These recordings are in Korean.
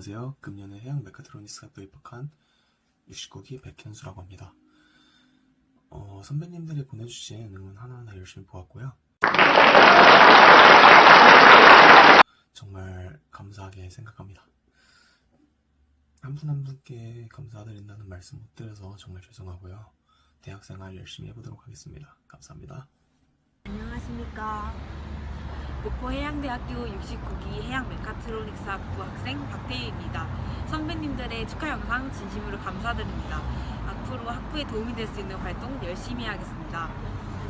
안녕하세요. 금년에 해양 메카트로니스학교에 입학한 69기 백현수라고 합니다. 어, 선배님들이 보내주신 응원 하나하나 열심히 보았고요. 정말 감사하게 생각합니다. 한분한 분께 감사드린다는 말씀 못 드려서 정말 죄송하고요. 대학생활 열심히 해보도록 하겠습니다. 감사합니다. 안녕하십니까. 목포해양대학교 69기 해양 메카트로닉스 학부 학생 박태희입니다. 선배님들의 축하 영상 진심으로 감사드립니다. 앞으로 학부에 도움이 될 수 있는 활동 열심히 하겠습니다.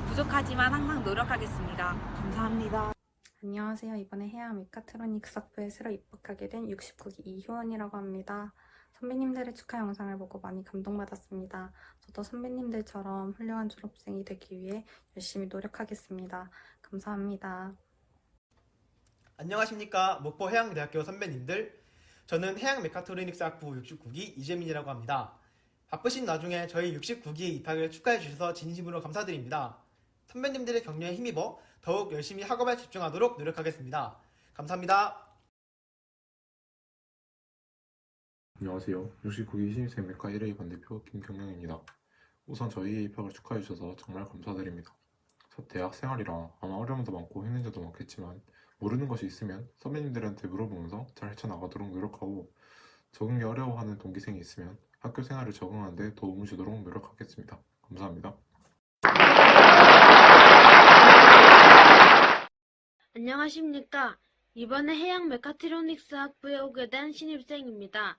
부족하지만 항상 노력하겠습니다. 감사합니다. 안녕하세요. 이번에 해양 메카트로닉스 학부에 새로 입학하게 된 69기 이효원이라고 합니다. 선배님들의 축하 영상을 보고 많이 감동받았습니다. 저도 선배님들처럼 훌륭한 졸업생이 되기 위해 열심히 노력하겠습니다. 감사합니다. 안녕하십니까 목포 해양대학교 선배님들 저는 해양 메카트로닉스 학부 69기 이재민이라고 합니다 바쁘신 나중에 저희 69기의 입학을 축하해 주셔서 진심으로 감사드립니다 선배님들의 격려에 힘입어 더욱 열심히 학업에 집중하도록 노력하겠습니다 감사합니다 안녕하세요. 69기 신입생 메카 1A 반대표 김경영입니다. 우선 저희의 입학을 축하해 주셔서 정말 감사드립니다. 첫 대학 생활이라 아마 어려움도 많고 힘든 점도 많겠지만 모르는 것이 있으면 선배님들한테 물어보면서 잘 헤쳐나가도록 노력하고 적응이 어려워하는 동기생이 있으면 학교 생활을 적응하는 데 도움을 주도록 노력하겠습니다. 감사합니다. 안녕하십니까. 이번에 해양 메카트로닉스 학부에 오게 된 신입생입니다.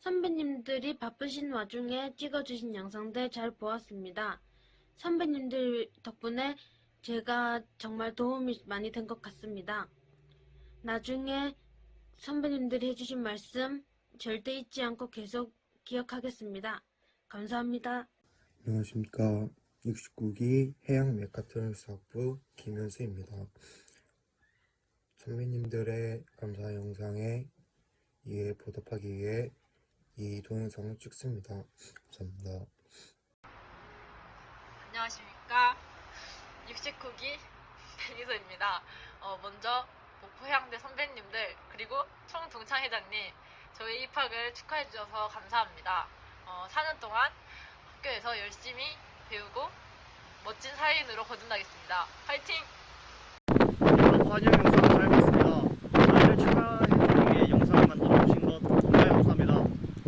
선배님들이 바쁘신 와중에 찍어주신 영상들 잘 보았습니다. 선배님들 덕분에 제가 정말 도움이 많이 된 것 같습니다. 나중에 선배님들이 해주신 말씀 절대 잊지 않고 계속 기억하겠습니다. 감사합니다. 안녕하십니까. 69기 해양 메카트로닉스 학부 김현수입니다. 선배님들의 감사 영상에 이에 보답하기 위해 이 동영상을 찍습니다. 감사합니다. 안녕하십니까. 69기 배니서입니다. 어, 먼저 목포해양대 선배님들 그리고 총 동창 회장님 저희 입학을 축하해 주셔서 감사합니다. 어, 4년 동안 학교에서 열심히 배우고 멋진 사회인으로 거듭나겠습니다. 화이팅! 관영 영상 잘 봤습니다. 저희를 축하해 주기 위해 영상을 만들어 주신 것 정말 감사합니다.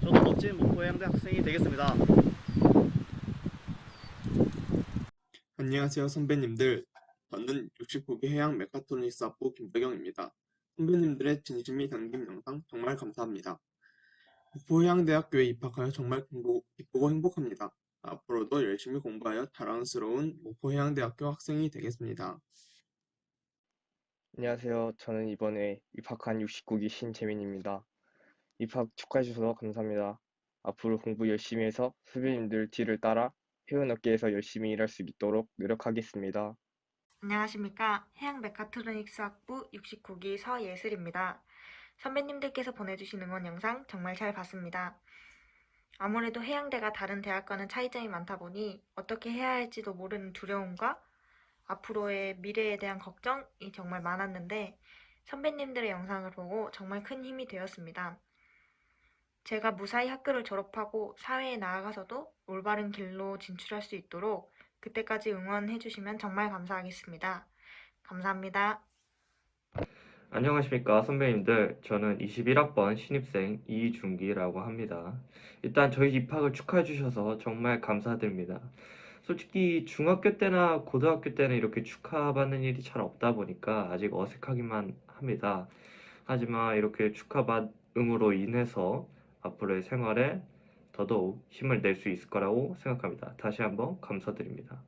저도 멋진 목포해양대 학생이 되겠습니다. 안녕하세요 선배님들 저는 69기 해양 메카트로닉스 학부 김덕영입니다. 선배님들의 진심이 담긴 영상 정말 감사합니다. 목포해양대학교에 입학하여 정말 기쁘고 행복합니다. 앞으로도 열심히 공부하여 자랑스러운 목포해양대학교 학생이 되겠습니다. 안녕하세요. 저는 이번에 입학한 69기 신재민입니다. 입학 축하해 주셔서 감사합니다. 앞으로 공부 열심히 해서 선배님들 뒤를 따라 해운 업계에서 열심히 일할 수 있도록 노력하겠습니다. 안녕하십니까. 해양 메카트로닉스 학부 69기 서예슬입니다. 선배님들께서 보내주신 응원 영상 정말 잘 봤습니다. 아무래도 해양대가 다른 대학과는 차이점이 많다 보니 어떻게 해야 할지도 모르는 두려움과 앞으로의 미래에 대한 걱정이 정말 많았는데 선배님들의 영상을 보고 정말 큰 힘이 되었습니다. 제가 무사히 학교를 졸업하고 사회에 나아가서도 올바른 길로 진출할 수 있도록 그때까지 응원해 주시면 정말 감사하겠습니다. 감사합니다. 안녕하십니까 선배님들 저는 21학번 신입생 이준기라고 합니다 일단 저희 입학을 축하해 주셔서 정말 감사드립니다 솔직히 중학교 때나 고등학교 때는 이렇게 축하받는 일이 잘 없다 보니까 아직 어색하기만 합니다 하지만 이렇게 축하받음으로 인해서 앞으로의 생활에 더더욱 힘을 낼 수 있을 거라고 생각합니다. 다시 한번 감사드립니다